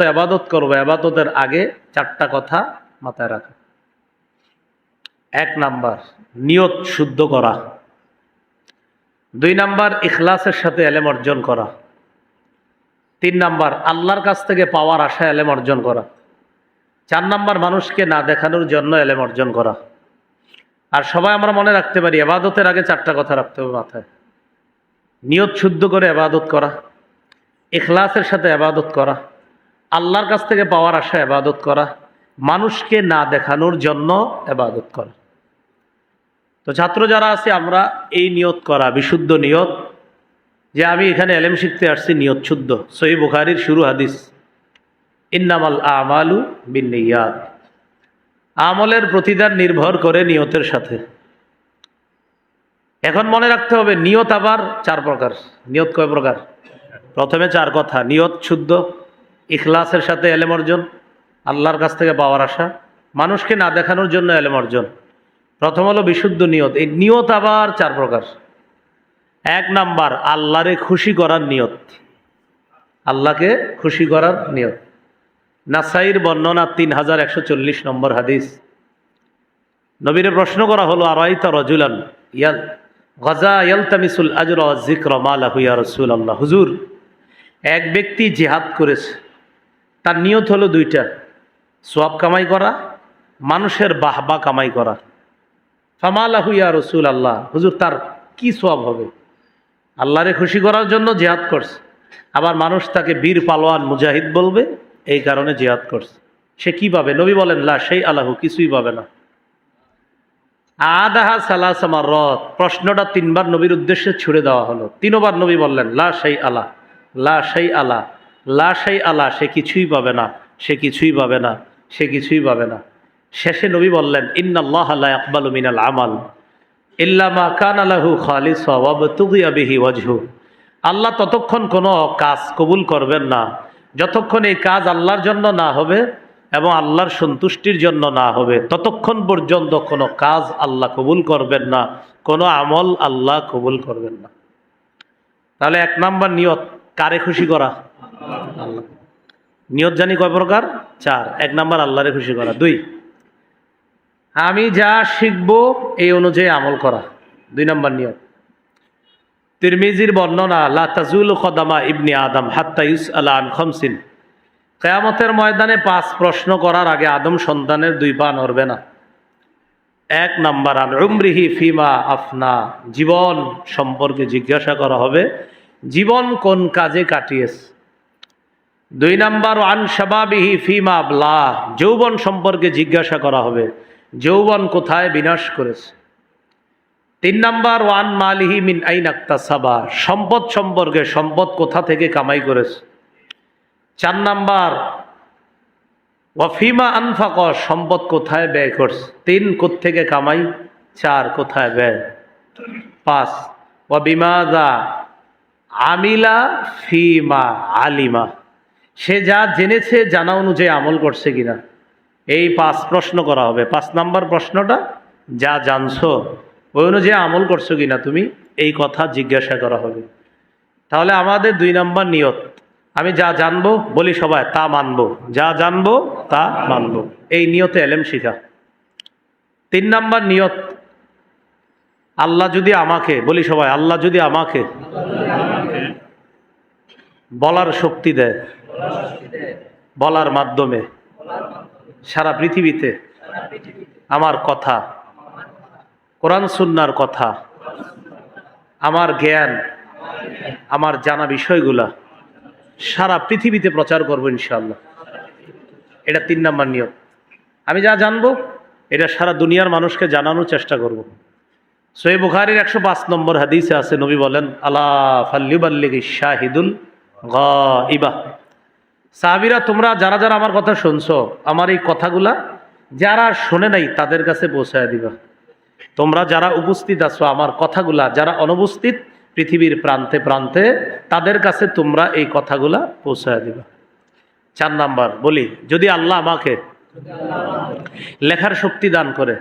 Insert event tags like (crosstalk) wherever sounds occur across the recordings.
আবাদত করব। আবাদতের আগে চারটা কথা মাথায় রাখা। এক নাম্বার, নিয়ত শুদ্ধ করা। দুই নাম্বার, ইখলাসের সাথে এলেম অর্জন করা। তিন নাম্বার, আল্লাহর কাছ থেকে পাওয়ার আশা এলেম অর্জন করা। চার নাম্বার, মানুষকে না দেখানোর জন্য এলেম অর্জন করা। আর সবাই আমরা মনে রাখতে পারি এবাদতের আগে চারটা কথা রাখতে হবে মাথায়। নিয়ত শুদ্ধ করে এবাদত করা। ইখলাসের সাথে এবাদত করা। আল্লাহর কাছ থেকে পাওয়ার আশা এবাদত করা, মানুষকে না দেখানোর জন্য এবাদত করা। তো ছাত্র যারা আছে, আমরা এই নিয়ত করা, বিশুদ্ধ নিয়ত, যে আমি এখানে এলেম শিখতে আসছি, নিয়ত শুদ্ধ। সই বুখারির শুরু হাদিস, ইন্নামাল আমালু বিনিয়াত আমলের প্রতিদান নির্ভর করে নিয়তের সাথে। এখন মনে রাখতে হবে, নিয়ত আবার চার প্রকার। নিয়ত কয় প্রকার? প্রথমে চার কথা, নিয়ত শুদ্ধ ইখলাসের সাথে এলেম অর্জন, আল্লাহর কাছ থেকে পাওয়ার আশা, মানুষকে না দেখানোর জন্য এলেম অর্জন। প্রথম হলো বিশুদ্ধ নিয়ত, এই নিয়ত আবার চার প্রকার। এক নাম্বার, আল্লাহরে খুশি করার নিয়ত। আল্লাহকে খুশি করার নিয়ত। নাসাইর বর্ণনা তিন হাজার একশো চল্লিশ নম্বর হাদিস। নবীরে প্রশ্ন করা হলো, আরাইতা রজুলান ইয়াল, গজা ইয়ালতামিসুল আজর জিক্র মালাহু ইয়া রসুল আল্লাহ হুজুর, এক ব্যক্তি জিহাদ করেছে তার নিয়ত হলো দুইটা। সোয়াব কামাই করা, মানুষের বাহবা কামাই করা। ফামালাহু ইয়া রসুল আল্লাহ হুজুর তার কি সোয়াব হবে? আল্লাহরে খুশি করার জন্য জেহাদ করছে। আবার মানুষ তাকে বীর পালোয়ান মুজাহিদ বলবে, এই কারণে জেহাদ করছে। সে কি পাবে নবী বলেন, লা সেই আল্লাহু কিছুই পাবে না। আদাহা সালাসামার রথ প্রশ্নটা তিনবার নবীর উদ্দেশ্যে ছুড়ে দেওয়া হলো। তিনবার নবী বললেন, লা সেই আলা লা সেই আলা লা সেই আলা, সে কিছুই পাবে না, সে কিছুই পাবে না, সে কিছুই পাবে না। শেষে নবী বললেন, ইন্নাল্লাহ লা ইয়াকবালু মিনাল আমাল ইল্লামা কান আলাহু খালিস ওয়াজহু। আল্লাহ ততক্ষণ কোনো কাজ কবুল করবেন না। যতক্ষণ এই কাজ আল্লাহর জন্য না হবে এবং আল্লাহর সন্তুষ্টির জন্য না হবে, ততক্ষণ পর্যন্ত কোনো কাজ আল্লাহ কবুল করবেন না, কোনো আমল আল্লাহ কবুল করবেন না। তাহলে এক নাম্বার নিয়ত, কারে খুশি করা? আল্লাহ। নিয়ত জানি কয় প্রকার? চার। এক নাম্বার, আল্লাহরে খুশি করা। দুই। আমি যা শিখব এই অনুযায়ী আমল করা। দুই নাম্বার নিয়ত। তিরমিজির বর্ণনা, লা তাজুল কদামা ইবনি আদম হাত্তা ইউস আলা আন খমসিন। কেয়ামতের ময়দানে পাঁচ প্রশ্ন করার আগে আদম সন্তানের দুই পা নড়বে না। এক নাম্বার, আন উমরিহি ফিমা আফনা। জীবন সম্পর্কে জিজ্ঞাসা করা হবে, জীবন কোন কাজে কাটিয়েছে? দুই নাম্বার, আন শাবাবিহি ফিমা আবলা যৌবন সম্পর্কে জিজ্ঞাসা করা হবে। যৌবন কোথায় বিনাশ করেছে? তিন নাম্বার, ওয়ান মালিহি মিন আইন সাবা সম্পদ সম্পর্কে সম্পদ কোথা থেকে কামাই করেছে? চার নাম্বার ওয়াফিমা আনফাক সম্পদ কোথায় ব্যয় করছে? তিন থেকে কামাই? চার, কোথায় ব্যয়? পাঁচ ও বিমাদা আমিলা ফিমা আলিমা সে যা জেনেছে, জানা অনুযায়ী আমল করছে কিনা? এই পাঁচ প্রশ্ন করা হবে। পাঁচ নাম্বার প্রশ্নটা, যা জানছো, ওই অনুযায়ী আমল করছ কিনা তুমি? এই কথা জিজ্ঞাসা করা হবে। তাহলে আমাদের দুই নাম্বার নিয়ত। আমি যা জানব, বলি সবাই, তা মানবো। যা জানব, তা মানবো। এই নিয়তে এলেম শিখা। তিন নাম্বার নিয়ত, আল্লাহ যদি আমাকে, বলি সবাই, আল্লাহ যদি আমাকে বলার শক্তি দেয়। বলার মাধ্যমে সারা পৃথিবীতে আমার কথা, কোরআন সুন্নার কথা, আমার জ্ঞান, আমার জানা বিষয়গুলা সারা পৃথিবীতে প্রচার করব ইনশাল্লাহ এটা তিন নাম্বার নিয়ম। আমি যা জানব, এটা সারা দুনিয়ার মানুষকে জানানোর চেষ্টা করব। সোয়ে বুখারির একশো পাঁচ নম্বর হাদিসে আছে, নবী বলেন আল্লাহ ফাল্লিবাল্লিগ শাহিদুল গ ইবা সাহাবিরা, তোমরা যারা যারা আমার কথা শুনছো, আমার এই কথাগুলা যারা শোনে নাই তাদের কাছে পৌঁছায় দিবা। তোমরা যারা উপস্থিত আছো আমার কথাগুলা, যারা অনুপস্থিত পৃথিবীর প্রান্তে প্রান্তে, তাদের কাছে তোমরা এই কথাগুলা পৌঁছায় দিবা। চার নাম্বার, বলি, যদি আল্লাহ আমাকে লেখার শক্তি দান করে,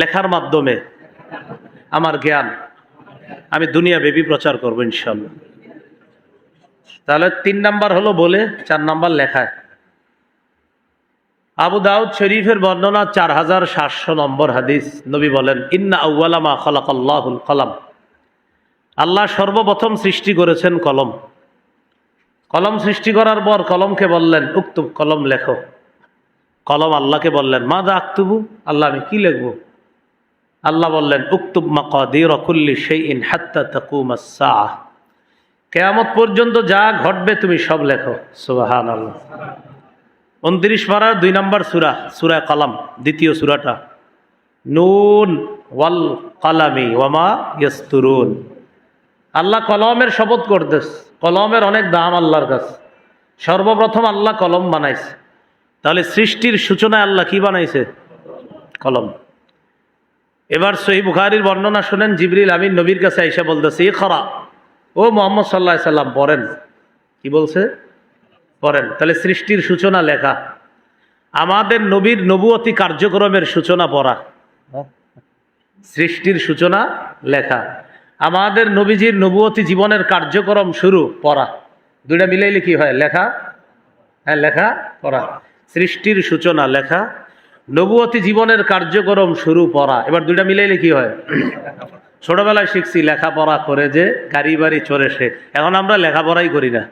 লেখার মাধ্যমে আমার জ্ঞান, আমি দুনিয়া বেবি প্রচার করব ইনশাল্লাহ তাহলে তিন নাম্বার হলো বলে, চার নাম্বার লেখায়। আবু দাউদ শরীফের বর্ণনা চার হাজার সাতশো নম্বর হাদিস। নবী বলেন, ইন্না আউ্লামা খলাকাল্লাহুল কলাম। আল্লাহ সর্বপ্রথম সৃষ্টি করেছেন কলম। কলম সৃষ্টি করার পর কলমকে বললেন উক্তুব কলম লেখো। কলম আল্লাহকে বললেন মা দা আক্তুবু? আল্লাহ, আমি কি লিখব? আল্লাহ বললেন উক্তুব মা কদির অকুল্লি সেই ইন হাত্তা তাকুমাসা কেয়ামত পর্যন্ত যা ঘটবে তুমি সব লেখো। সুবাহান আল্লাহ উনত্রিশ পাড়ার দুই নম্বর সুরা সুরা কালাম, দ্বিতীয় সুরাটা। নুন ওয়াল কালামি ওয়ামা ইয়াস্তুরুন। আল্লাহ কলমের শপথ করতেস কলমের অনেক দাম আল্লাহর কাছে। সর্বপ্রথম আল্লাহ কলম বানাইছে। তাহলে সৃষ্টির সূচনায় আল্লাহ কি বানাইছে? কলম। এবার সহি বুখারির বর্ণনা শুনেন, জিবরিল আমিন নবীর কাছে আইসা বলতেছে এ খরা ও মোহাম্মদ সাল্লাহ সাল্লাম, পড়েন। কি বলছে? পড়েন। তাহলে সৃষ্টির সূচনা লেখা। আমাদের নবীর নবুয়তি কার্যক্রমের সূচনা পড়া। সৃষ্টির সূচনা লেখা। আমাদের নবীজির নবুয়তি জীবনের কার্যক্রম শুরু, পড়া। দুইটা মিলাইলে কি হয়? লেখা। হ্যাঁ লেখা, পড়া। সৃষ্টির সূচনা লেখা। নবুয়তি জীবনের কার্যক্রম শুরু, পড়া। এবার দুইটা মিলাইলে কি হয়? ছোটবেলায় শিখছি লেখাপড়া করে যে গাড়ি বাড়ি চড়ে সে। এখন আমরা লেখাপড়াই করি না।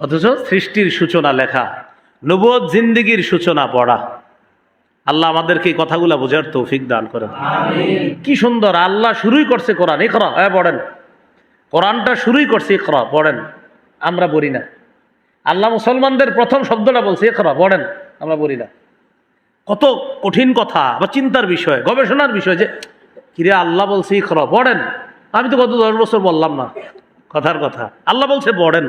অথচ সৃষ্টির সূচনা লেখা নবুয়ত জিন্দিগির সূচনা পড়া। আল্লাহ আমাদেরকে এই কথাগুলো বোঝার তৌফিক দান করেন। কি সুন্দর আল্লাহ শুরুই করছে কোরআন। ইকরা হ্যাঁ পড়েন। কোরআনটা শুরুই করছে ইকরা পড়েন। আমরা পড়ি না। আল্লাহ মুসলমানদের প্রথম শব্দটা বলছে ইকরা পড়েন। আমরা পড়ি না। কত কঠিন কথা বা চিন্তার বিষয় গবেষণার বিষয় যে কিরে আল্লাহ বলছে ইকরা পড়েন আমি তো গত দশ বছর বললাম না। কথার কথা। আল্লাহ বলছে পড়েন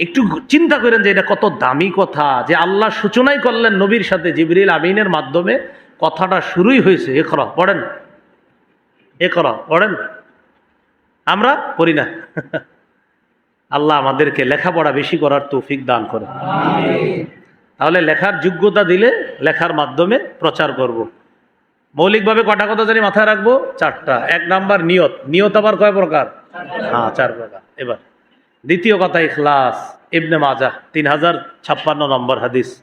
একটু চিন্তা করেন যে এটা কত দামি কথা যে আল্লাহ সূচনাই করলেন নবীর সাথে জিবরিল আমিনের মাধ্যমে। কথাটা শুরুই হয়েছে এ করা পড়েন এ করা পড়েন আমরা পড়ি না। (laughs) আল্লাহ আমাদেরকে লেখাপড়া বেশি করার তৌফিক দান করে তাহলে লেখার যোগ্যতা দিলে লেখার মাধ্যমে প্রচার করব। মৌলিকভাবে কটা কথা জানি মাথায় রাখব? চারটা। এক নাম্বার নিয়ত। নিয়ত আবার কয় প্রকার? হ্যাঁ। চার প্রকার। এবার দ্বিতীয় কথা ইখলাস। ইবনে মাজা তিন হাজার ছাপ্পান্ন নম্বর হাদিস।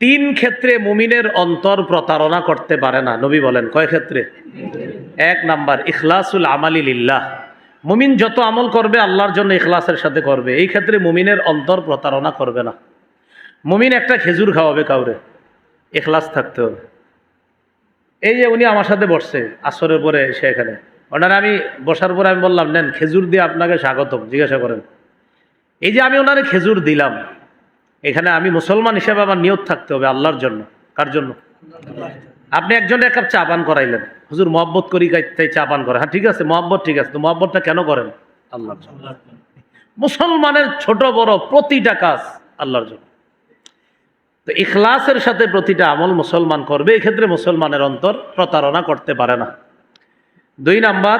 তিন ক্ষেত্রে মুমিনের অন্তর প্রতারণা করতে পারে না। নবী বলেন কয় ক্ষেত্রে? এক নাম্বার ইখলাসুল আমালি লিল্লাহ। মুমিন যত আমল করবে আল্লাহর জন্য ইখলাসের সাথে করবে। এই ক্ষেত্রে মুমিনের অন্তর প্রতারণা করবে না। মুমিন একটা খেজুর খাওয়াবে কাউরে। এখলাস থাকতে হবে। এই যে উনি আমার সাথে বসছে, আসরের পরে এসে এখানে। ওনার আমি বসার পরে আমি বললাম, নেন, খেজুর দিয়ে আপনাকে স্বাগতম, জিজ্ঞাসা করেন। এই যে আমি ওনারে খেজুর দিলাম, এখানে আমি মুসলমান হিসেবে আমার নিয়ত থাকতে হবে আল্লাহর জন্য। কার জন্য? আপনি একজনে এক কাপ চা পান করাইলেন। হুজুর, মহব্বত করি তাই চা পান করে। হ্যাঁ ঠিক আছে, মহব্বত ঠিক আছে, তো মহব্বতটা কেন করেন? আল্লাহর জন্য। মুসলমানের ছোট বড় প্রতিটা কাজ আল্লাহর জন্য। তো ইখলাসের সাথে প্রতিটা আমল মুসলমান করবে, এক্ষেত্রে মুসলমানের অন্তর প্রতারণা করতে পারে না। দুই নাম্বার,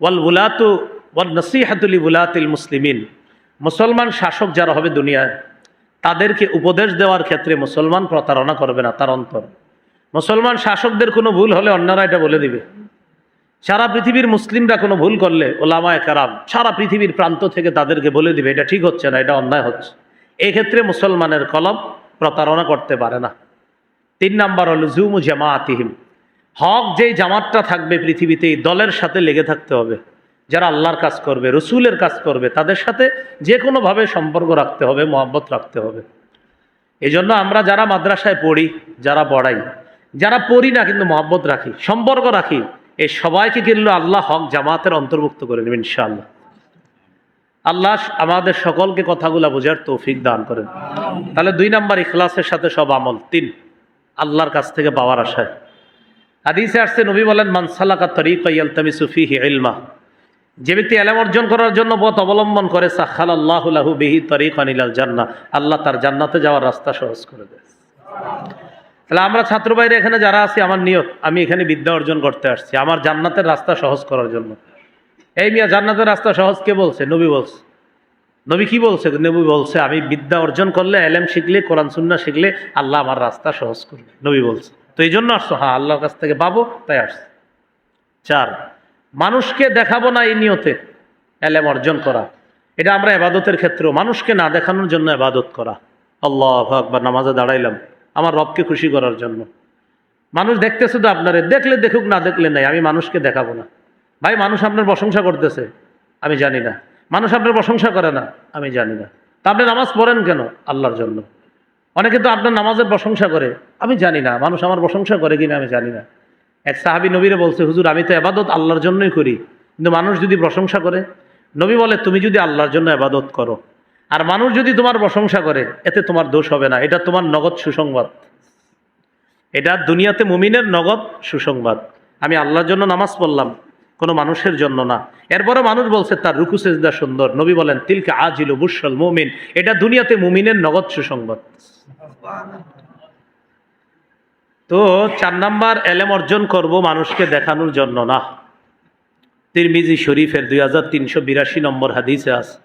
ওয়াল বুলাতু ওয়াল নসিহাতুলি বুলাতিল মুসলিমিন। মুসলমান শাসক যারা হবে দুনিয়ায়, তাদেরকে উপদেশ দেওয়ার ক্ষেত্রে মুসলমান প্রতারণা করবে না তার অন্তর। মুসলমান শাসকদের কোনো ভুল হলে অন্যরা এটা বলে দিবে। সারা পৃথিবীর মুসলিমরা কোনো ভুল করলে ওলামায় কারাম সারা পৃথিবীর প্রান্ত থেকে তাদেরকে বলে দিবে, এটা ঠিক হচ্ছে না, এটা অন্যায় হচ্ছে। এই ক্ষেত্রে মুসলমানের কলম প্রতারণা করতে পারে না। তিন নাম্বার হল জুমু জামাআতিহিম। হক যেই জামাতটা থাকবে পৃথিবীতে এই দলের সাথে লেগে থাকতে হবে। যারা আল্লাহর কাজ করবে, রসুলের কাজ করবে, তাদের সাথে যে কোনোভাবে সম্পর্ক রাখতে হবে, মহব্বত রাখতে হবে। এই জন্য আমরা যারা মাদ্রাসায় পড়ি, যারা পড়াই, যারা পড়ি না কিন্তু মহব্বত রাখি, সম্পর্ক রাখি, এই সবাইকে কিন্তু আল্লাহ হক জামাতের অন্তর্ভুক্ত করে নেবেন ইনশাআল্লাহ। আল্লাহ আমাদের সকলকে কথাগুলো বোঝার তৌফিক দান করেন। তাহলে দুই নাম্বার ইখলাসের সাথে সব আমল। তিন, আল্লাহর কাছ থেকে পাওয়ার আশায়। হাদিসে আসছে, নবী বলেন মানসালাকা তরিক ইয়ালতামি সুফিহি ইলমা। যে ব্যক্তি এলাম অর্জন করার জন্য পথ অবলম্বন করে সাখাল আল্লাহুল্লাহু বিহি তরিক আনিলাল জান্না আল্লাহ তার জান্নাতে যাওয়ার রাস্তা সহজ করে দেয়। তাহলে আমরা ছাত্র বাইরে এখানে যারা আছি, আমার নিয়ত, আমি এখানে বিদ্যা অর্জন করতে আসছি। আমার জান্নাতের রাস্তা সহজ করার জন্য। এই মিয়া জান্নাতের রাস্তা সহজ কে বলছে? নবী বলছে। নবী কি বলছে? নবী বলছে, আমি বিদ্যা অর্জন করলে, এলেম শিখলে, কোরআন সুন্না শিখলে আল্লাহ আমার রাস্তা সহজ করবে। নবী বলছে। তো এই জন্য আসছো? হ্যাঁ আল্লাহর কাছ থেকে পাবো, তাই আসছে। চার, মানুষকে দেখাবো না এই নিয়তে এলেম অর্জন করা। এটা আমরা এবাদতের ক্ষেত্রেও মানুষকে না দেখানোর জন্য এবাদত করা। আল্লাহ আকবার, নামাজে দাঁড়াইলাম। আমার রবকে খুশি করার জন্য। মানুষ দেখতেছে তো আপনারে, দেখলে দেখুক, না দেখলে নাই। আমি মানুষকে দেখাবো না। ভাই, মানুষ আপনার প্রশংসা করতেছে, আমি জানি না। মানুষ আপনার প্রশংসা করে না, আমি জানি না। তা আপনি নামাজ পড়েন কেন আল্লাহর জন্য? অনেকে তো আপনার নামাজের প্রশংসা করে, আমি জানি না। মানুষ আমার প্রশংসা করে কিনা, আমি জানি না। এক সাহাবি নবীরে বলছে, হুজুর, আমি তো এবাদত আল্লাহর জন্যই করি। কিন্তু মানুষ যদি প্রশংসা করে, নবী বলে, তুমি যদি আল্লাহর জন্য এবাদত করো। আর মানুষ যদি তোমার প্রশংসা করে, এতে তোমার দোষ হবে না। এটা তোমার নগদ সুসংবাদ। এটা দুনিয়াতে মুমিনের নগদ সুসংবাদ। আমি আল্লাহর জন্য নামাজ পড়লাম। কোনো মানুষের জন্য না। এরপরে মানুষ বলছে, তার রুকু, সেজদা সুন্দর। নবী বলেন, তিলকে আজিল বুসল মুমিন। এটা দুনিয়াতে মুমিনের নগদ সুসংবাদ। তো চার নাম্বার এলেম অর্জন করব মানুষকে দেখানোর জন্য না। তিরমিজি শরীফের দুই হাজার তিনশো বিরাশি নম্বর হাদিসে আছে।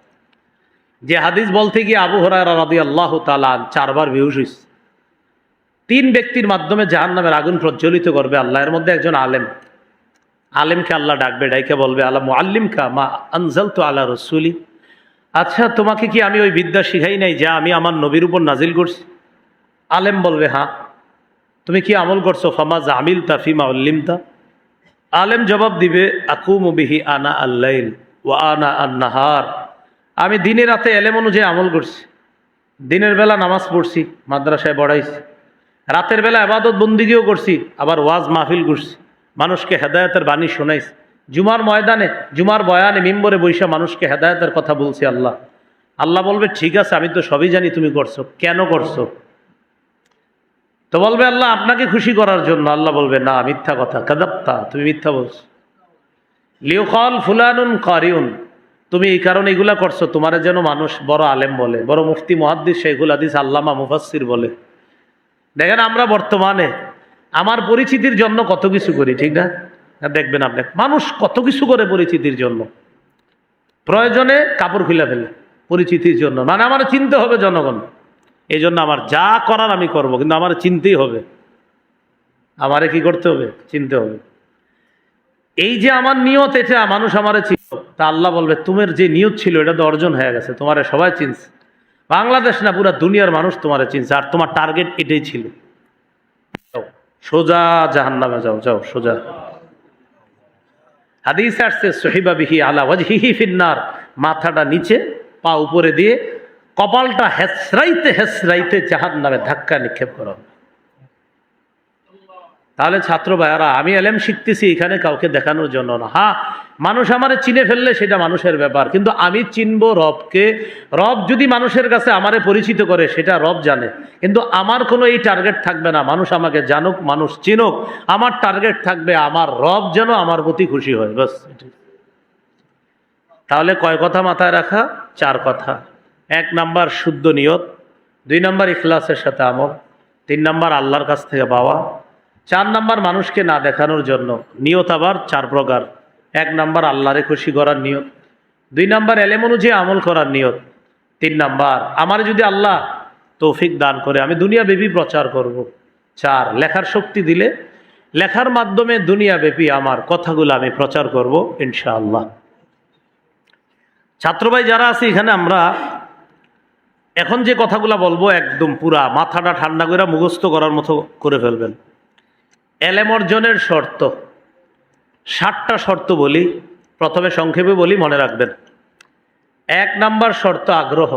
যে হাদিস বলতে গিয়ে আবু হরারা রাদি আল্লাহ তালা চারবার বেহুশ হয়েছে তিন ব্যক্তির মাধ্যমে জাহান নামের আগুন প্রজ্বলিত করবে আল্লাহ। এর মধ্যে একজন আলেম। আলেমকে আল্লাহ ডাকবে, ডাইকে বলবে আল্লাহ কা মা আনজাল তো আল্লাহ রসুলি। আচ্ছা তোমাকে কি আমি ওই বিদ্যা শিখাই নাই যা আমি আমার নবীর উপর নাজিল করছি? আলেম বলবে হ্যাঁ। তুমি কি আমল করছ? ফামা জামিল তা ফিমা উল্লিমতা। আলেম জবাব দিবে, আকুম বিহি আনা আল্লাইল ও আনা আন্নাহার। আমি দিনে রাতে এলেম অনুযায়ী আমল করছি। দিনের বেলা নামাজ পড়ছি, মাদ্রাসায় পড়াইছি। রাতের বেলা আবাদত বন্দিগিও করছি, আবার ওয়াজ মাহফিল করছি মানুষকে হেদায়তের বাণী শোনাইছি। জুমার ময়দানে, জুমার বয়ানে, মিম্বরে বৈশা মানুষকে হেদায়তের কথা বলছি আল্লাহ। আল্লাহ বলবে, ঠিক আছে, আমি তো সবই জানি তুমি করছ। কেন করছ? তো বলবে, আল্লাহ, আপনাকে খুশি করার জন্য। আল্লাহ বলবে, না, মিথ্যা কথা। কাদাপ্তা, তুমি মিথ্যা বলছো। লিওকল ফুলানুন কারিউন। তুমি এই কারণে এগুলা করছ, তোমার যেন মানুষ বড় আলেম বলে। বড় মুফতি, মহাদ্দিস শেখুল হাদিস, আল্লামা মুফাসির বলে। দেখেন, আমরা বর্তমানে আমার পরিচিতির জন্য কত কিছু করি, ঠিক না? দেখবেন আপনি, মানুষ কত কিছু করে পরিচিতির জন্য। প্রয়োজনে কাপড় খুলে ফেলে, পরিচিতির জন্য। মানে আমার চিনতে হবে জনগণ। এই জন্য আমার যা করার আমি করব, কিন্তু আমার চিনতেই হবে। আমারে কি করতে হবে? চিনতে হবে। এই যে আমার নিয়ত, এটা মানুষ আমারে চিনত তা আল্লাহ বলবে, তোমার যে নিয়ত ছিল, এটা তো অর্জন হয়ে গেছে। তোমারে সবাই চিনছে। বাংলাদেশ না, পুরা দুনিয়ার মানুষ তোমারে চিনছে। আর তোমার টার্গেট এটাই ছিল। সোজা জাহান নামে যাও যাও, সোজা। হাদিস আসছে, সহিবা বিহি আলা ওয়াজহিহি ফিন্নার। মাথাটা নিচে, পা উপরে দিয়ে কপালটা হেসরাইতে হেসরাইতে জাহান নামে ধাক্কা নিক্ষেপ করো। তাহলে ছাত্র ভাইয়ারা, আমি এলএম শিখতেছি, এখানে কাউকে দেখানোর জন্য না। হ্যাঁ মানুষ আমারে চিনে ফেললে সেটা মানুষের ব্যাপার। কিন্তু আমি চিনব রবকে। রব যদি মানুষের কাছে আমারে পরিচিত করে, সেটা রব জানে। কিন্তু আমার কোনো এই টার্গেট থাকবে না। মানুষ আমাকে জানুক, মানুষ চিনুক। আমার টার্গেট থাকবে আমার রব যেন আমার প্রতি খুশি হয়। বাস। তাহলে কয় কথা মাথায় রাখা? চার কথা। এক নাম্বার শুদ্ধ নিয়ত, দুই নাম্বার ইখলাসের সাথে আমল, তিন নাম্বার আল্লাহর কাছ থেকে পাওয়া, চার নাম্বার মানুষকে না দেখানোর জন্য। নিয়ত আবার চার প্রকার। এক নাম্বার আল্লাহরে খুশি করার নিয়ত। দুই নাম্বার এলেম অনুযায়ী আমল করার নিয়ত। তিন নাম্বার, আমার যদি আল্লাহ তৌফিক দান করে, আমি দুনিয়া দুনিয়াব্যাপী প্রচার করব। চার, লেখার শক্তি দিলে, লেখার মাধ্যমে দুনিয়া দুনিয়াব্যাপী আমার কথাগুলো আমি প্রচার করব, ইনশাআল্লাহ। ছাত্রভাই যারা আছে এখানে, আমরা এখন যে কথাগুলো বলব, একদম পুরা মাথাটা ঠান্ডা করে মুখস্থ করার মতো করে ফেলবেন। এলেম অর্জনের শর্ত। ষাটটা শর্ত বলি প্রথমে সংক্ষেপে বলি মনে রাখবেন। এক নাম্বার শর্ত আগ্রহ।